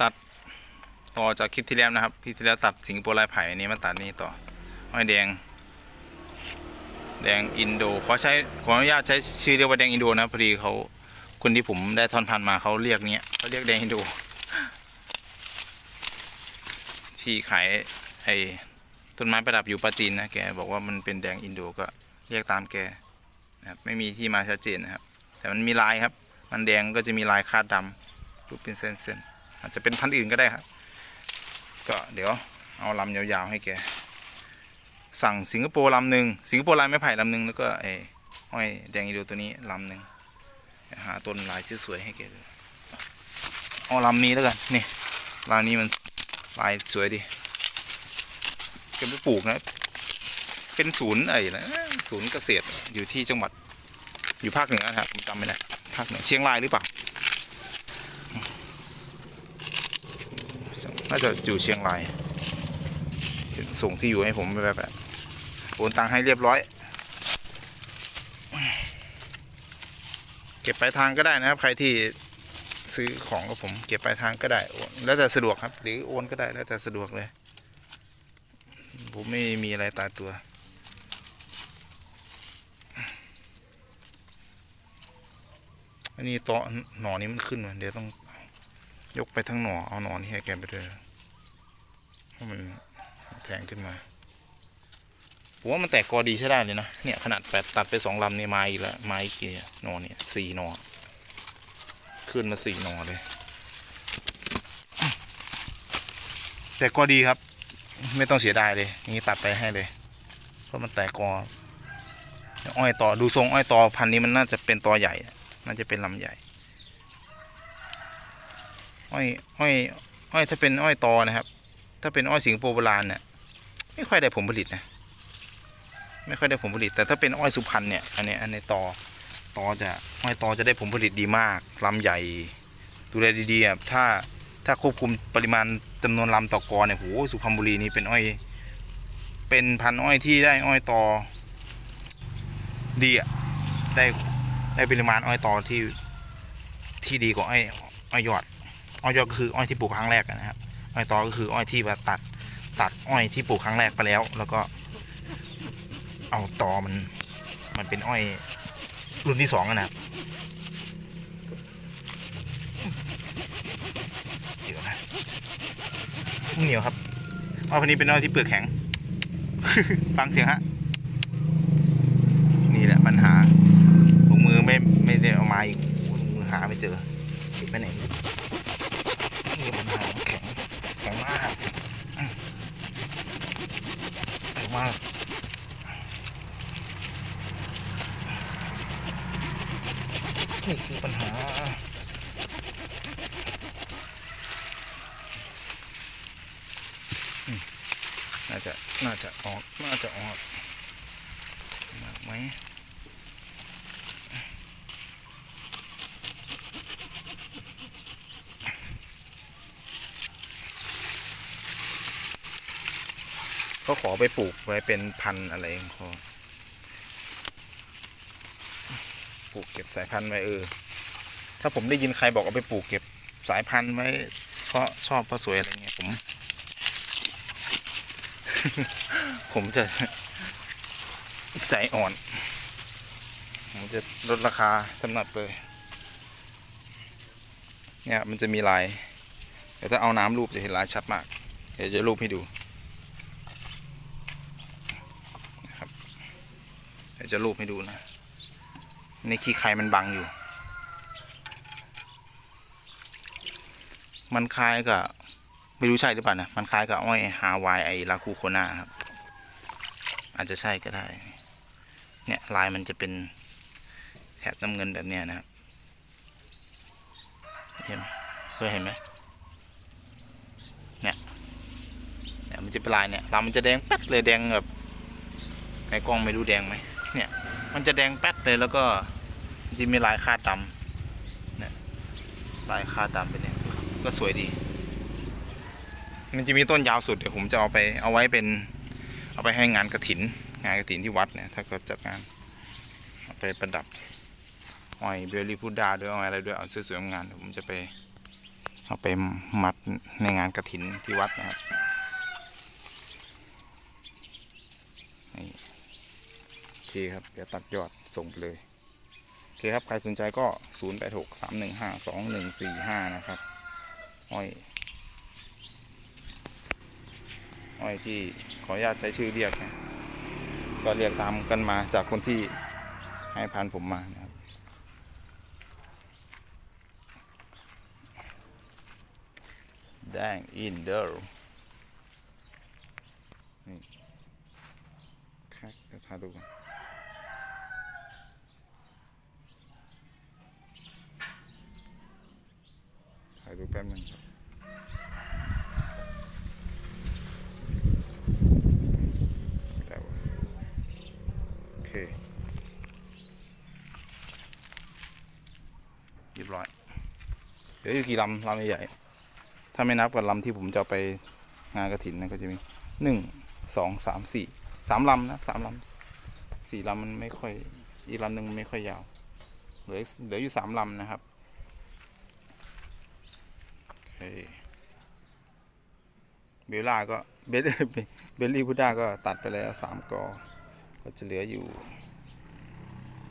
ตัดต่อจากคลิปที่แล้วนะครับคลิปที่แล้วตัดสิงโปรลายไผ่อันนี้มาตัดนี่ต่ออ้อยแดง แดงอินโดขอใช้ขออนุญาตใช้ชื่อเรียกว่าแดงอินโดนะพอดีเขาคนที่ผมได้ทอนพันมาเขาเรียกเนี้ยเขาเรียกแดงอินโดพี่ขายไอ้ต้นไม้ประดับอยู่ปาจีนนะแกบอกว่ามันเป็นแดงอินโดก็เรียกตามแกนะครับไม่มีที่มาชัดเจนนะครับ แต่มันมีลายครับ มันแดงก็จะมีลายคาดดำรูปเป็นเส้นๆ อาจจะเป็นพันธุ์อื่นก็ได้ครับ ก็เดี๋ยวเอาลำยาวๆให้แก สั่งสิงคโปร์ลำหนึ่งสิงคโปร์ลายไม้ไผ่ลำหนึ่งแล้วก็ไอ้ห้อยแดงอินโดตัวนี้ลำหนึ่งหาต้นลายสวยๆให้แกดูเอาลำนี้แล้วกันนี่ลายนี้มันลายสวยดีแกไปปลูกนะเป็นศูนย์ไอ้นะศูนย์เกษตรอยู่ที่จังหวัดอยู่ภาคเหนือนะครับผมจำไม่ได้ภาคเหนือเชียงรายหรือเปล่า น่าจะอยู่เชียงรายส่งที่อยู่ให้ผมไปแบบโอนตังค์ให้เรียบร้อย เก็บปลายทางก็ได้นะครับ ใครที่ซื้อของกับผม เก็บปลายทางก็ได้ แล้วแต่สะดวกครับ หรือโอนก็ได้แล้วแต่สะดวกเลย ผมไม่มีอะไรตายตัวอันนี้ตอหนอนี้มันขึ้นเดี๋ยวต้อง ยกไปทั้งหนอเอาหนอนี่ให้แกไปด้วยเพราะมันแทงขึ้นมาผมว่ามันแตกกอดีใช้ได้เลยนะ เนี่ยขนาดแปดตัดไปสองลำเนี่ยมาอีกแล้วมาอีกกี่หนอเนี่ยสี่หนอขึ้นมาสี่หนอเลย แต่กอดีครับ ไม่ต้องเสียดายเลยอย่างนี่ตัดไปให้เลย เพราะมันแตกกออ้อยต่อดูทรงอ้อยต่อพันนี้มันน่าจะเป็นตอใหญ่ น่าจะเป็นลำใหญ่ อ้อยอ้อยอ้อยถ้าเป็นอ้อยตอนะครับ ถ้าเป็นอ้อยสิงคโปร์โบราณเนี่ยไม่ค่อยได้ผลผลิตนะไม่ค่อยได้ผลผลิต แต่ถ้าเป็นอ้อยสุพรรณเนี่ยอันนี้อันนี้ตอตอจะอ้อยตอจะได้ผลผลิตดีมากลำใหญ่ดูแลดีๆอะถ้าถ้าควบคุมปริมาณจำนวนลำต่อกอเนี่ยโหสุพรรณบุรีนี่เป็นอ้อย เป็นพันอ้อยที่ได้อ้อยตอดีอะได้ได้ปริมาณอ้อยตอที่ที่ดีกว่าอ้อยอ้อยยอด อ้อยยอก็คืออ้อยที่ปลูกครั้งแรกนะครับอ้อยตอก็คืออ้อยที่ว่าตัด ตัดอ้อยที่ปลูกครั้งแรกไปแล้ว แล้วก็ เอาตอมัน มันเป็นอ้อยรุ่นที่สองอะนะครับเดี๋ยวนะเหนียวครับอ้อยพันนี้เป็นอ้อยที่เปลือกแข็ง ฟังเสียงฮะนี่แหละปัญหาถุงมือไม่ไม่ได้เอามาอีกมือหาไม่เจอเก็บไปไหน นี่ปัญหาแข็งแข็งมากแข็งมากนี่คือปัญหาน่าจะ น่าจะออก น่าจะออกมากไหม ก็ขอไปปลูกไว้เป็นพันธุ์อะไรของเขาปลูกเก็บสายพันธุ์ไว้เออ ถ้าผมได้ยินใครบอกเอาไปปลูกเก็บสายพันธุ์ไว้ เพราะชอบเพราะสวยอะไรเงี้ยผม ผมจะใจอ่อน ผมจะลดราคาสำหรับเลย เนี่ยมันจะมีลาย แต่ถ้าเอาน้ำรูปจะเห็นลายชัดมาก เดี๋ยวจะรูปให้ดู เดี๋ยวจะรูปให้ดูนะในขี้ไข่มันบังอยู่ มันคล้ายกับไม่รู้ใช่หรือเปล่านะ มันคล้ายกับอ้อยฮาวายไอลาคูโคนาครับ อาจจะใช่ก็ได้ เนี่ยลายมันจะเป็นแถบน้ำเงินแบบเนี้ยนะครับเห็นไหมเคยเห็นไหมเนี่ยเนี่ยมันจะเป็นลายเนี่ยลายมันจะแดงแป๊ดเลยแดงแบบในกล้องไม่รู้แดงไหม เนี่ย มันจะแดงแป๊ดเลยแล้วก็มันจะมีลายคาดดำเนี่ยลายคาดดำเป็นเนี่ยก็สวยดี มันจะมีต้นยาวสุดเดี๋ยวผมจะเอาไปเอาไว้เป็น เอาไปให้งานกระถิน งานกระถินที่วัดเนี่ยถ้าเขาจัดงานเอาไปประดับอ้อยเบลลี่พูดาด้วยอ้อยอะไรด้วยเอาสวยๆงานเดี๋ยวผมจะไปเอาไปมัดในงานกระถินที่วัดนะครับนี่โอเคครับ เดี๋ยวตัดยอดส่งไปเลย โอเคครับ ใครสนใจก็ 0 8 6 3 1 5 2 1 4 5 นะครับ อ้อย อ้อยที่ขออนุญาตใช้ชื่อเรียกนะก็เรียกตามกันมาจากคนที่ให้พันผมมานะครับแดงอินเดอร์นี่ครับเดี๋ยวถ่ายดูก่อนถ่ายดู แป๊บนึงโอเคเรียบร้อยเหลืออยู่กี่ลำลำใหญ่ๆถ้าไม่นับกับลำที่ผมจะไปงานกระถินนะก็จะมีหนึ่งสองสามสี่สามลำนะสามลำสี่ลำมันไม่ค่อยอีกลำหนึ่งไม่ค่อยยาวเหลือเหลืออยู่สามลำนะครับ เบลล่าก็เบลเบลลี่พุด้าก็ตัดไปแล้วสามกอ ก็จะเหลืออยู่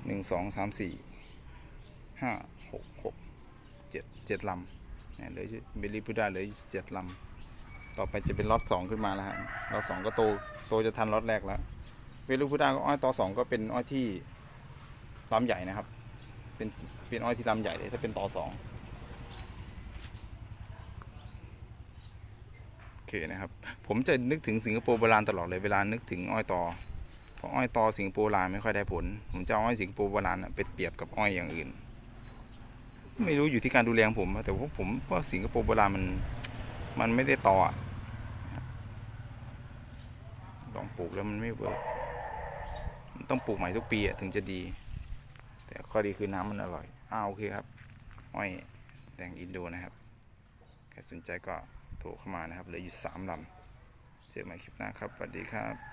หนึ่งสองสามสี่ห้าหกหกเจ็ดเจ็ดลำเนี่ยเหลือเบลลี่พุดาเหลือเจ็ดลำ ต่อไปจะเป็นล็อตสองขึ้นมาแล้วฮะล็อตสองก็โตโตจะทันล็อตแรกแล้ว เบลลี่พุดาก็อ้อยต่อสองก็เป็นอ้อยที่ลำใหญ่นะครับ เป็นเป็นอ้อยที่ลำใหญ่เลยถ้าเป็นต่อสองโอ เคนะครับ ผมจะนึกถึงสิงคโปร์โบราณตลอดเลยเวลานึกถึงอ้อยต่อเพราะอ้อยต่อสิงคโปร์โบราณไม่ค่อยได้ผล ผมจะอ้อยสิงคโปร์โบราณไปเปรียบกับอ้อยอย่างอื่น ไม่รู้อยู่ที่การดูแลของผม แต่ว่าผมว่าสิงคโปร์โบราณมันมันไม่ได้ต่อลองปลูกแล้วมันไม่เวิร์กต้องปลูกใหม่ทุกปีถึงจะดี แต่ข้อดีคือน้ำมันอร่อยอ้าวโอเคครับอ้อยแดงอินโดนะครับ ใครสนใจก็ โทรเข้ามานะครับเหลืออยู่สามลำเจอกันใหม่คลิปหน้าครับสวัสดีครับ